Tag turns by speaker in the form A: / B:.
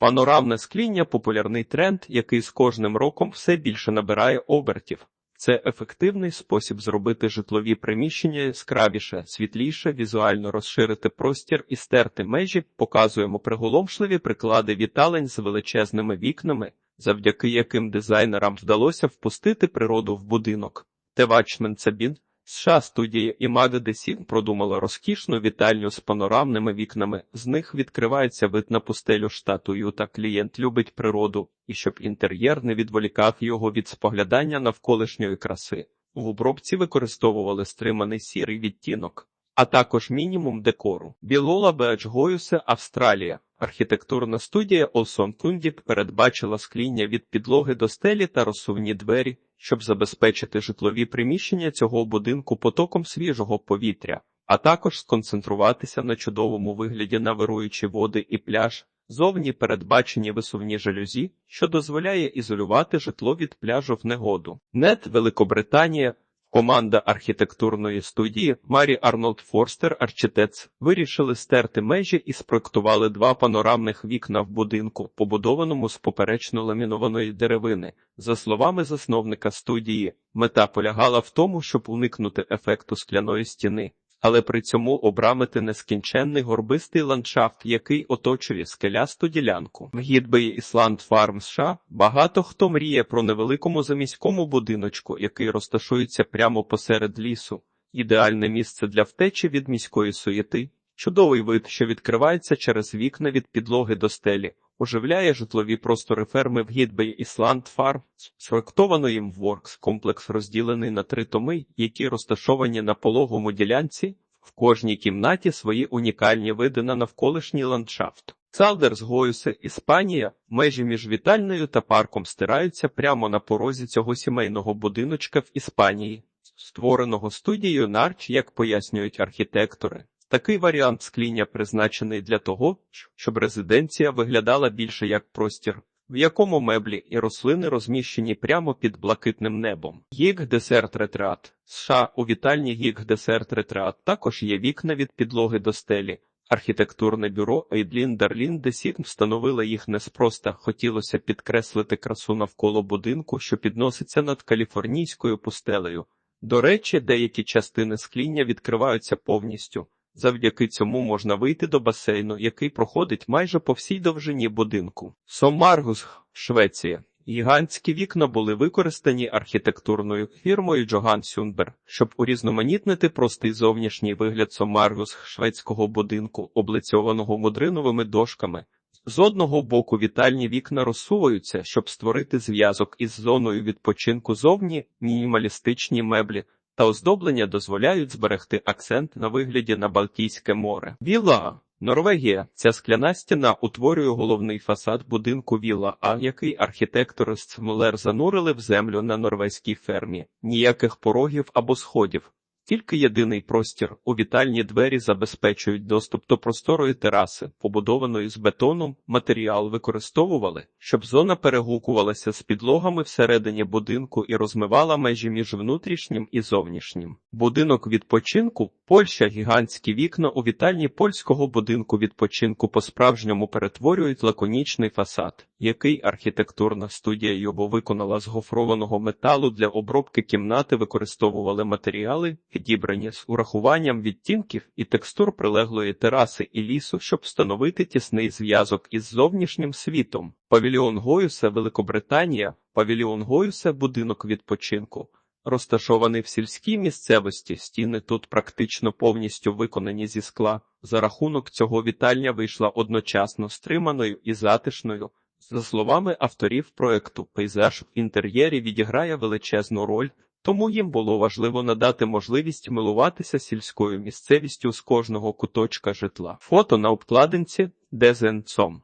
A: Панорамне скління популярний тренд, який з кожним роком все більше набирає обертів. Це ефективний спосіб зробити житлові приміщення яскравіше, світліше, візуально розширити простір і стерти межі. Показуємо приголомшливі приклади віталень з величезними вікнами, завдяки яким дизайнерам вдалося впустити природу в будинок. Тевачмен Цабін США студія Імада Десін продумала розкішну вітальню з панорамними вікнами. З них відкривається вид на пустелю штату Юта. Клієнт любить природу, і щоб інтер'єр не відволікав його від споглядання навколишньої краси. В обробці використовували стриманий сірий відтінок, а також мінімум декору. Білола Беач Гоюсе, Австралія. Архітектурна студія Олсон Кундік передбачила скління від підлоги до стелі та розсувні двері, щоб забезпечити житлові приміщення цього будинку потоком свіжого повітря, а також сконцентруватися на чудовому вигляді на вируючі води і пляж. Зовні передбачені висувні жалюзі, що дозволяє ізолювати житло від пляжу в негоду. НЕТ Великобританія. Команда архітектурної студії Марі Арнольд Форстер Арчитец вирішили стерти межі і спроектували два панорамних вікна в будинку, побудованому з поперечно ламінованої деревини. За словами засновника студії, мета полягала в тому, щоб уникнути ефекту скляної стіни, але при цьому обрамити нескінченний горбистий ландшафт, який оточує скелясту ділянку. В Гідбеї Ісланд Фарм США багато хто мріє про невеликому заміському будиночку, який розташується прямо посеред лісу. Ідеальне місце для втечі від міської суєти, чудовий вид, що відкривається через вікна від підлоги до стелі, оживляє житлові простори ферми в Гідбеї Ісланд Фарм, спроектовано їм Воркс, комплекс розділений на три томи, які розташовані на пологому ділянці, в кожній кімнаті свої унікальні види на навколишній ландшафт. Цалдерс Гоюсе, Іспанія, межі між вітальною та парком стираються прямо на порозі цього сімейного будиночка в Іспанії, створеного студією Нарч, як пояснюють архітектори. Такий варіант скління призначений для того, щоб резиденція виглядала більше як простір, в якому меблі і рослини розміщені прямо під блакитним небом. Гік Десерт Ретрат США у вітальні Гік Десерт Ретрат також є вікна від підлоги до стелі. Архітектурне бюро Ейдлін Дарлін Десін встановило їх неспроста, хотілося підкреслити красу навколо будинку, що підноситься над каліфорнійською пустелею. До речі, деякі частини скління відкриваються повністю. Завдяки цьому можна вийти до басейну, який проходить майже по всій довжині будинку. Сомаргус, Швеція. Гігантські вікна були використані архітектурною фірмою Джоган Сюнбер, щоб урізноманітнити простий зовнішній вигляд Сомаргус шведського будинку, облицьованого мудриновими дошками. З одного боку вітальні вікна розсуваються, щоб створити зв'язок із зоною відпочинку зовні, мінімалістичні меблі та оздоблення дозволяють зберегти акцент на вигляді на Балтійське море. Віла Норвегія. Ця скляна стіна утворює головний фасад будинку Віла, А, який архітектори з занурили в землю на норвезькій фермі. Ніяких порогів або сходів. Тільки єдиний простір у вітальні двері забезпечують доступ до просторої тераси, побудованої з бетоном. Матеріал використовували, щоб зона перегукувалася з підлогами всередині будинку і розмивала межі між внутрішнім і зовнішнім. Будинок відпочинку Польща гігантські вікна у вітальні польського будинку відпочинку по-справжньому перетворюють лаконічний фасад, який архітектурна студія його виконала з гофрованого металу для обробки кімнати використовували матеріали, підібрані з урахуванням відтінків і текстур прилеглої тераси і лісу, щоб встановити тісний зв'язок із зовнішнім світом. Павільйон Гоюса, Великобританія, павільйон Гоюса, будинок відпочинку. Розташований в сільській місцевості, стіни тут практично повністю виконані зі скла. За рахунок цього вітальня вийшла одночасно стриманою і затишною. За словами авторів проекту, пейзаж в інтер'єрі відіграє величезну роль, тому їм було важливо надати можливість милуватися сільською місцевістю з кожного куточка житла. Фото на обкладинці Дезенцом.